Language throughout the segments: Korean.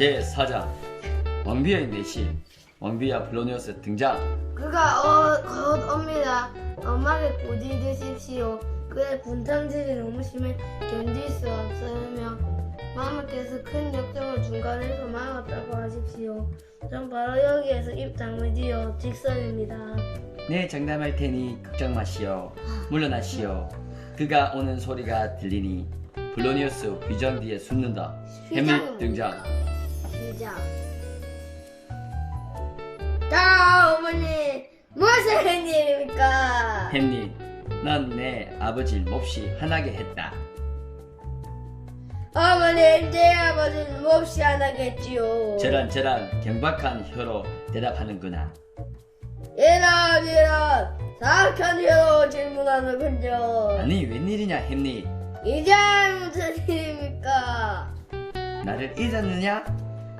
제4장 왕비의 내신 왕비와 플로니오스 등장 그가 어, 곧 옵니다. 엄하게 꾸짖으십시오. 그의 분탕질이 너무 심해 견딜 수 없으며 마마께서 큰 역정을 중간에서 막았다고 하십시오. 전 바로 여기에서 입 다물지요. 직선입니다. 네 장담할 테니 걱정 마시오 물러나시오 그가 오는 소리가 들리니 플로니오스 휘장 뒤에 숨는다 해밀 등장 시작. 자, 어머니, 한 일입니까? 햄릿 난내 아버지를 몹시 화나게 했다 어머니, 제 아버지는 몹시 안 하겠지요. 저런 저런 경박한 혀로 대답하는구나 이런 이런 사악한 혀로 질문하는군요. 아니 웬일이냐 햄릿 이제 무슨 일입니까? 나를 잊었느냐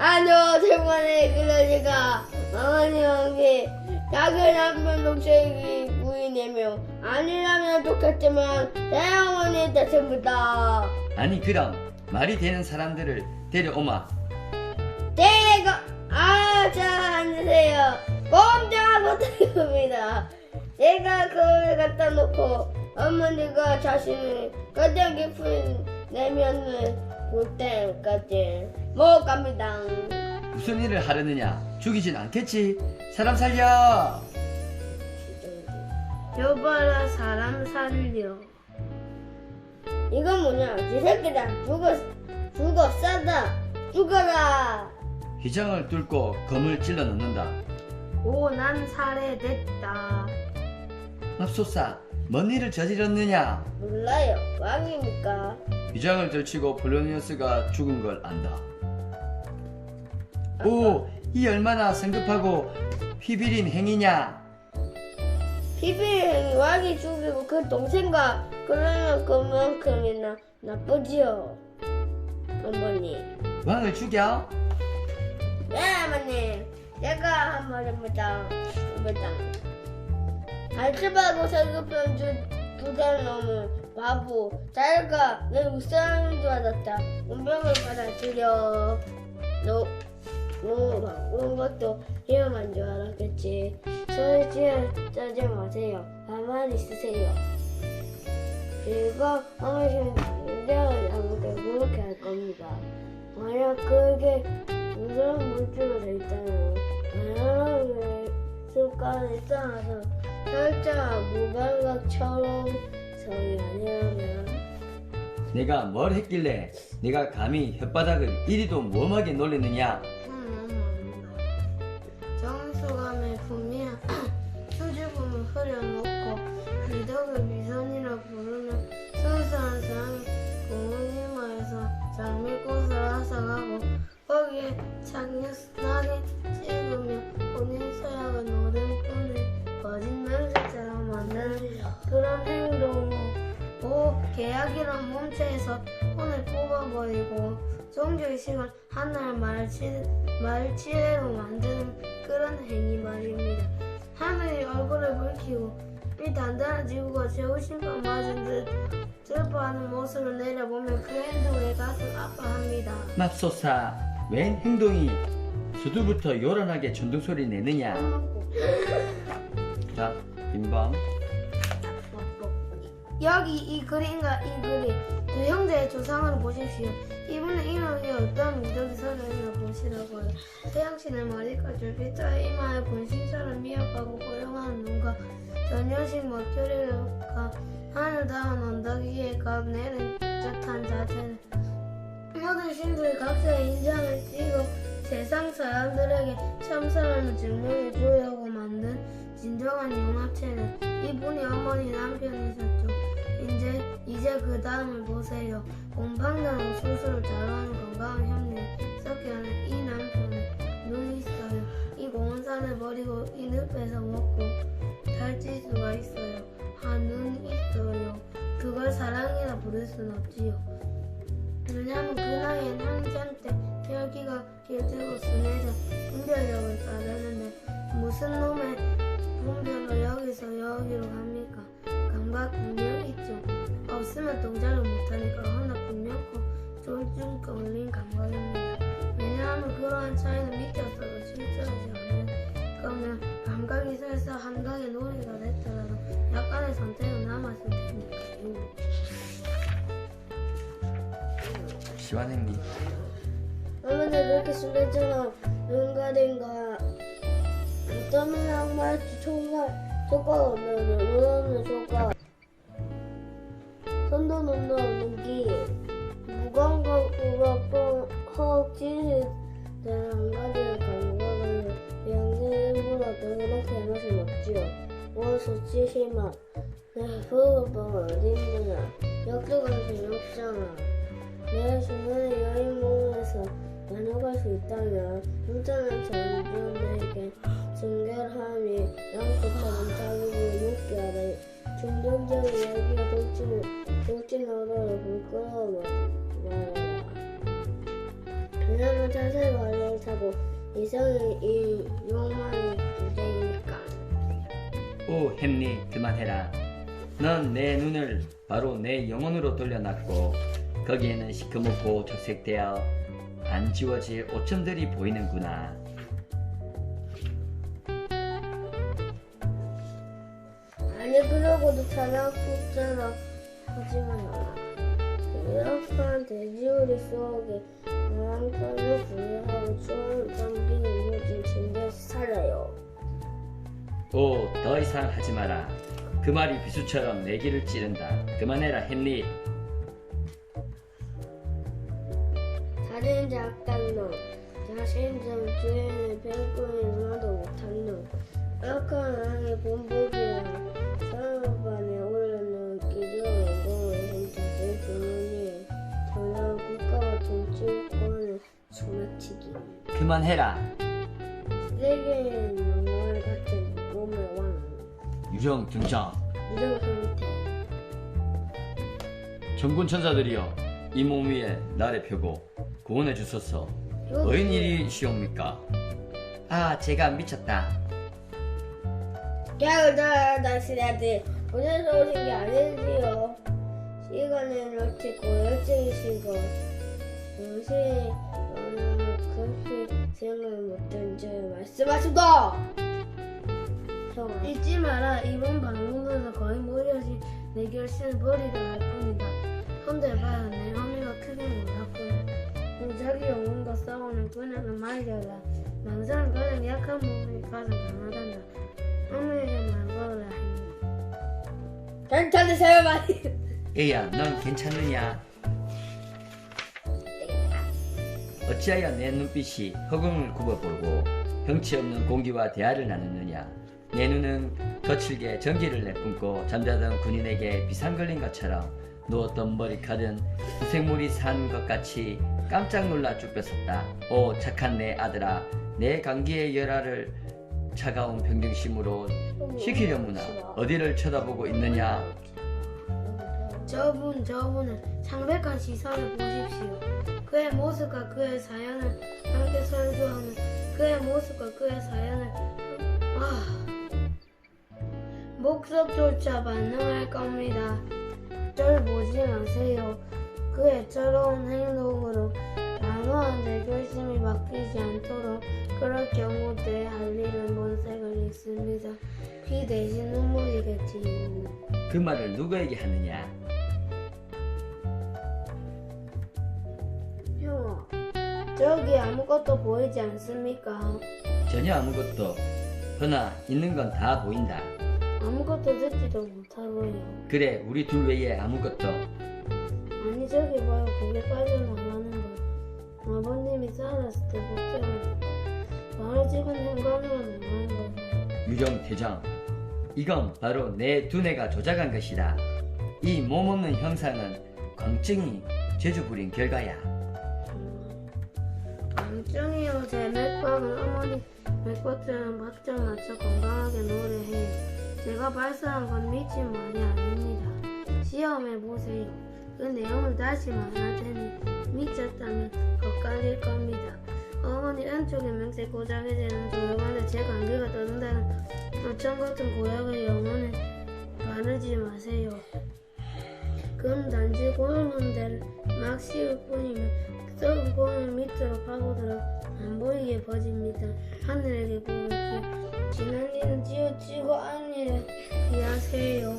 아니요, 저번에 그러니까 어머니 형이 작은 한번 독생이 부인이며 아니라면 좋겠지만 내 어머니 때문이다. 아니 그럼 말이 되는 사람들을 데려오마 내가 아자 앉으세요. 꼼짝 못하겠습니다. 제가 거울에 갖다 놓고 어머니가 자신의 가장 깊은 내면을 볼 때까지 못 갑니다. 무슨 일을 하려느냐 죽이진 않겠지 사람 살려 여봐라 사람 살려. 이건 뭐냐? 이 새끼다. 죽어 죽어 싸다. 죽어라. 휘장을 뚫고 검을 찔러 넣는다 오, 난 살해됐다. 맙소사 뭔 일을 저질렀느냐 몰라요. 왕입니까? 휘장을 들치고 플로니오스가 죽은 걸 안다 오 이 얼마나 성급하고 휘비린 행위냐 비빌 왕이 죽이고 그 동생과 그러면 그만큼이나 나쁘지요. 어머니. 왕을 죽여 네, 어머니. 제가 한 말입니다. 입니다. 알츠바고 성급한 주, 두달 넘은 바보. 자기가 내 우상인 줄 알았다. 운명을 받아들여. 너, 너, 그런 것도 위험한 줄 알았겠지. 저를 찌르지 마세요. 가만히 있으세요. 그리고 어머니는 아무게 그렇게 할 겁니다. 만약 그게 무서운 물질로 돼 있다면 다양하게 습관에 쌓아서 살짝 무감각처럼 성이 아니라면 내가 뭘 했길래 내가 감히 혓바닥을 이리도 모험하게 놀렸느냐 의식을 하나의 말치, 말치레로 만드는 그런 행위 말입니다. 하늘이 얼굴을 붉히고 이 단단한 지구가 제우심판 맞은 듯 슬퍼하는 모습을 내려보면 그 행동에 가슴 아파합니다. 맙소사 웬 행동이 수두부터 요란하게 전등소리 내느냐 자 빈방 여기 이 그림과 이 그림 두 형제의 조상을 보십시오. 이분의 이마에 어떤 미덕이 서려있나 보시라고요. 태양신의 머리가 줄빛자의 이마에 본신처럼 미약하고 고용한 눈과 전여식 머리가 하늘 닿은 언덕 위에 가 내린 듯한 자세는 모든 신들이 각자의 인상을 띄고 세상 사람들에게 참사라는 증명해 주려고 만든 진정한 융합체는 이분이 어머니 남편이셨죠. 이제 그 다음을 보세요. 곰팡나무 수술을 잘하는 건강한 현미 섞여는 이 남편은 눈이 있어요. 이 공원산을 버리고 이 늪에서 먹고 살찔 수가 있어요. 한눈 있어요. 그걸 사랑이라 부를 순 없지요. 왜냐면 그 나이엔 한참 때 혈기가 길들고 순해져 분별력을 따르는데 무슨 놈의 분별로 여기서 여기로 갑 선택은 남았을 테니까요. 시완행님 아무나 그렇게 술래처럼 거야. 어쩌면 양말 총알 효과가 없는 눈없는 효과. 손도 눈도 없는 기. 무거운 거 우럭도 허욱 찌르 한 가지의 감각을 양념보다 더럽게 맛을 먹지요. 찌시마. 내 부부가 어딨느냐. 역도가 재미없잖아. 내 주변의 여인공에서 나눠갈 수 있다면 혼자는 전주에게 순결함이 양끝하는 자극을 높게 하라 중독적인 이야기가 돌진, 돌진 너를 부끄러워 말아라 그녀는 자세히 발을 타고 이성의 이 욕망이 오 햄리 그만해라 넌 내 눈을 바로 내 영혼으로 돌려놨고 거기에는 시커멓고 적색되어 안 지워질 오천들이 보이는구나 아니 그러고도 숫자라 하지마요. 이렇게 돼지우리 속에 나랑편을 분리하고 추억을 담기는 모든 침대에서 살아요. 오 더 이상 하지 마라. 그 말이 비수처럼 내 귀를 찌른다. 그만해라 햄리. 다른 작당 놈, 자신점 주인의 별거에 누나도 못한 놈, 악한 왕의 본보기랑 사업반에 올려놓은 기존의 공을 훔쳐서 주머니에 전화 국가와 정치권을 소매치기. 그만해라. 세계의 영월 같은 유령 등장. 전군 천사들이여 이 몸 위에 나를 펴고 구원해 주소서. 어인 일이시옵니까? 아 제가 미쳤다. 야그다 낚시라들 오늘서 오신 게 아니지요. 시간을 놓치고 열정이시고 요새 너는 그렇게 생각을 못한 줄 말씀하시 다. 형아, 잊지 마라. 이번 방문에서 거의 무료지 내 결심을 버리다 할 뿐이다. 헌데봐야 내 어미가 크게 몰랐구나. 자기 영혼과 싸우는 그녀는 말려라. 망사는 가장 약한 몸이 가장 강하단다. 어미에게 말거라 하니. 괜찮으세요 많이. 애야 넌 괜찮느냐 어찌하여 내 눈빛이 허공을 굽어보고 형체 없는 공기와 대화를 나누느냐 내 눈은 거칠게 전기를 내뿜고 잠자던 군인에게 비상 걸린 것처럼 누웠던 머리카락은 무생물이 산 것 같이 깜짝 놀라 쭈뼛었다. 오 착한 내 아들아 내 감기의 열화를 차가운 평정심으로 식히려무나 어디를 쳐다보고 있느냐? 저분 저분은 창백한 시선을 보십시오. 그의 모습과 그의 사연을 함께 설교하는 그의 모습과 그의 사연을 아 목석조차 반응할 겁니다. 절 보지 마세요. 그의 저러운 행동으로 단호한 내 결심이 바뀌지 않도록 그럴 경우 때할 일은 본색을 잃습니다. 피 대신 눈물이겠지요. 그 말을 누구에게 하느냐 형아, 저기 아무것도 보이지 않습니까? 전혀 아무것도 허나 있는 건 다 보인다 아무것도 듣지도 못하고요. 그래 우리 둘 외에 아무것도 아니 저기 봐요 고개 빠져나가는 거. 아버님이 살았을 때 복장을 바로 지금 현관으로 나가는 거예요. 유령 대장 이건 바로 내 두뇌가 조작한 것이다 이 몸없는 형상은 광증이 재주 부린 결과야 암증이요 제 맥박은 어머니 맥박처럼 박자 맞춰 건강하게 노래해요. 제가 발사한 건 미친 말이 아닙니다. 시험해 보세요. 그 내용을 다시 말할 테니 미쳤다면 엇갈릴 겁니다. 어머니 안쪽에 맹세 고작이 되는 조용한데 제 감기가 떠든다는 어천 같은 고약의 영혼에 바르지 마세요. 그럼 단지 고르는데 막 씌울 뿐이면 썩은 고는 밑으로 파고들어 안 보이게 퍼집니다. 하늘에게 고백해 지난 일은 찌우치고 안 일을 이해하세요.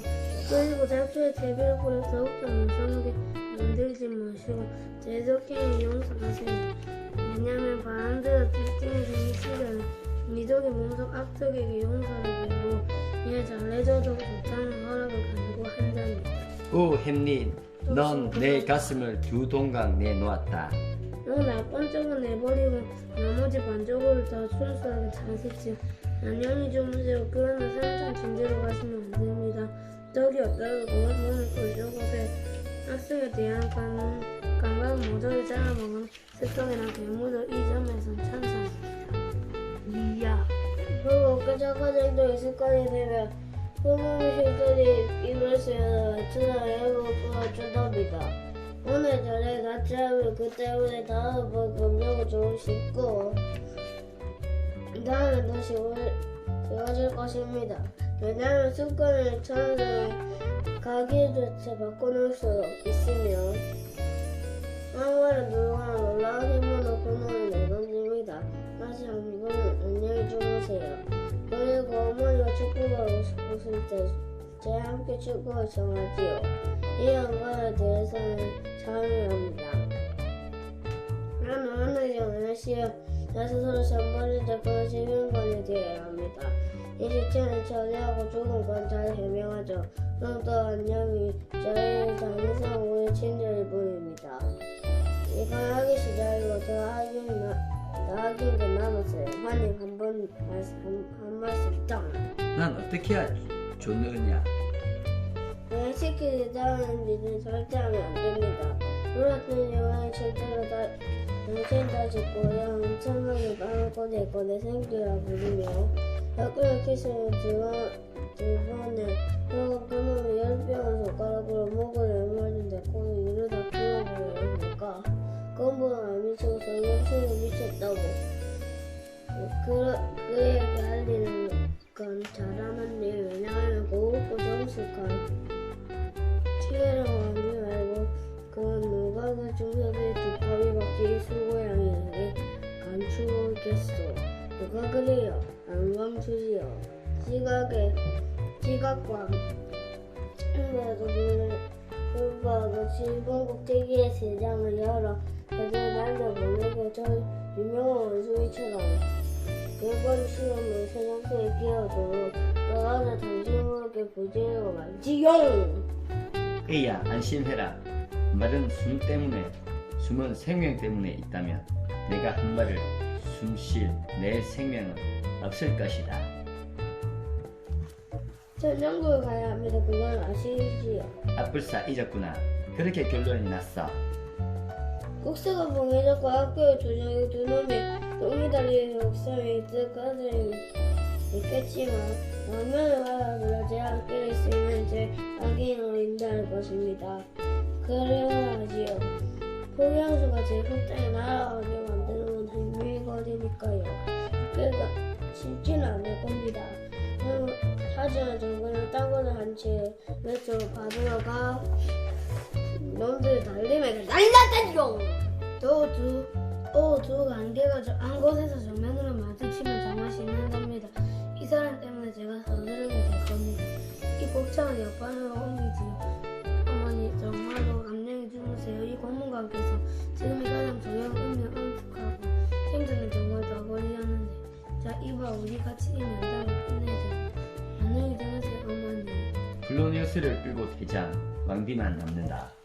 그리고 작초의 대별보를 더욱더 무섭게 만들지 마시고 제적행위 용서하세요. 왜냐하면 바람대로 특징이 생긴 시간에 미덕이 몸속 악덕에게 용서를 배우고 이에 잘해줘도 좋다는 허락을 가지고 한답니다. 오 햄린 넌 내 가슴을 두 동강 내놓았다 너 나쁜 쪽은 내버리고 나머지 반쪽을 더 순수하게 장식지 안녕히 주무세요. 그러나 삼촌 진대로 가시면 안 됩니다. 떡이 없다고 그것 몸을 꼴려보세 학생에 대한 감, 감각 모조리 잘라먹은 습성이나 괴물을 이 점에선 천사입니다. 이야. 그리고 과정도 습관이 되면 흐름이 실들이 입을 쓰여서 맞추나 외고 준답니다. 오늘 저녁에 같이 하면 그 때문에 다음 번 검정을 좀 씻고 다음에 다시 올 좋아질 것입니다. 왜냐하면 습관을 천사에 가기조차 바꿔놓을 수 있으며 아무래도 누구나 놀라운 힘으로 분노를 내던집니다. 다시 한번 안녕히 주무세요. 그리고 어머니가 축구가 웃을 때제 함께 축구를 정하지요. 이 연관에 대해서는 참여합니다. 나는 오늘 영시에 나 스스로 선발을 잡고 지명관이 되어야 합니다. 이 시체는 처리하고 죽은 건 잘 해명하죠. 그럼 또 안녕히 저희 장의상 우리 친절이 보입니다. 이건 하기 시작이고 더 하긴 나, 더 하긴 더 남았어요. 환님 한번 한, 한 말씀 짱. 난 어떻게 해야 좋느냐 왜 시키지 않은 일은 절대 하면 안 됩니다. 놀았던 영화의 절대로 다 당신 다 짓고 영 엄청나게 빵을 꺼내고 내 생기라 부르며. 학교에 키스는 두, 번, 두 번에 그리고 그놈이 열 병을 손가락으로 목을 열맞는데 코를 이러다 풀어버려니까? 건보는 안 미치고 성경수는 미쳤다고. 그, 그 얘기 알리는 건 잘하는 일 왜냐하면 고급고 정숙한 티웨랑 왕이 말고 그건 누가 그 중석에 두꺼비 박쥐 수고양이에게 감추겠소. 누가 그래요? 안 감추지요. 지각에 지각과 그래도 그가 일본국 대기의 세 장을 열어 그들 날려보내고 저 유명한 원숭이처럼 일본 시험을 세상소에 끼어도록 떠나서 당신 모르게 부지런히 말지용 에이야 안심해라. 말은 숨 때문에 숨은 생명 때문에 있다면 내가 한 말을 숨 쉴 내 생명은 없을 것이다. 전정국에 가야 합니다. 그건 아시지요? 아뿔싸 잊었구나. 그렇게 결론이 났어. 국수가 봉해졌고 학교에 조정이 두 놈이 똥이 달린 옥상에 있을 것은 라면을 받아들여 제 학교에 있으면 제 악인으로 인도할 것입니다. 그래야 하지요. 포경수가 제 흙땅에 날아가게 만드는 건 행위의 거리니까요. 학교가 쉽지는 않을 겁니다. 음, 하지만 정근을 땅굴을 한채 몇으로 받으러 가 놈들 달리면 날라다니요! 또두 또두 관계가 저- 한 곳에서 블로니우스를 끌고 퇴장 왕비만 남는다